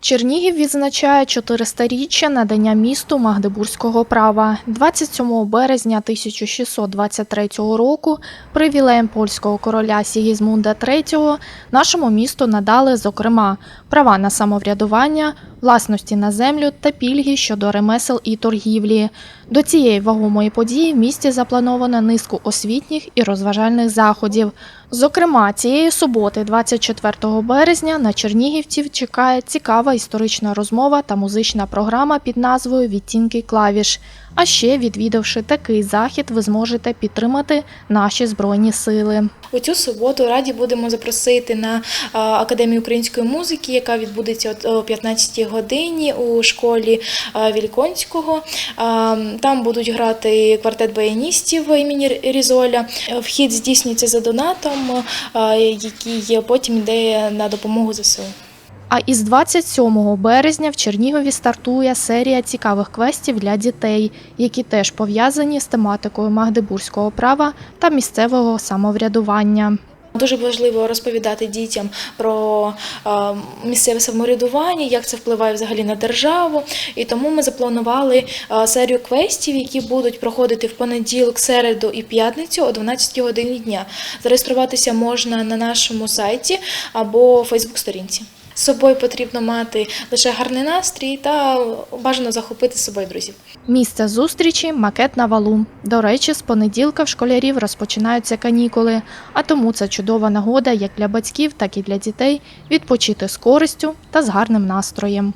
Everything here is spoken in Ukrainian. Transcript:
Чернігів відзначає 400-річчя надання місту магдебурзького права. 27 березня 1623 року привілеєм польського короля Сігізмунда III нашому місту надали, зокрема, права на самоврядування, власності на землю та пільги щодо ремесел і торгівлі. До цієї вагомої події в місті заплановано низку освітніх і розважальних заходів. Зокрема, цієї суботи, 24 березня, на чернігівців чекає цікава історична розмова та музична програма під назвою Відтінки клавіш. А ще, відвідавши такий захід, ви зможете підтримати наші збройні сили. У цю суботу раді будемо запросити на Академію української музики, яка відбудеться о 15 годині у школі Вільконського. Там будуть грати квартет баяністів імені Різоля. Вхід здійснюється за донатом, який потім йде на допомогу ЗСУ. А із 27 березня в Чернігові стартує серія цікавих квестів для дітей, які теж пов'язані з тематикою магдебурзького права та місцевого самоврядування. Дуже важливо розповідати дітям про е, місцеве самоврядування, як це впливає взагалі на державу. І тому ми запланували е, серію квестів, які будуть проходити в понеділок, середу і п'ятницю о 12 годині дня. Зареєструватися можна на нашому сайті або Фейсбук-сторінці. З собою потрібно мати лише гарний настрій та бажано захопити з собою друзів. Місце зустрічі макет на валу. До речі, з понеділка в школярів розпочинаються канікули, а тому це чудова нагода як для батьків, так і для дітей відпочити з користю та з гарним настроєм.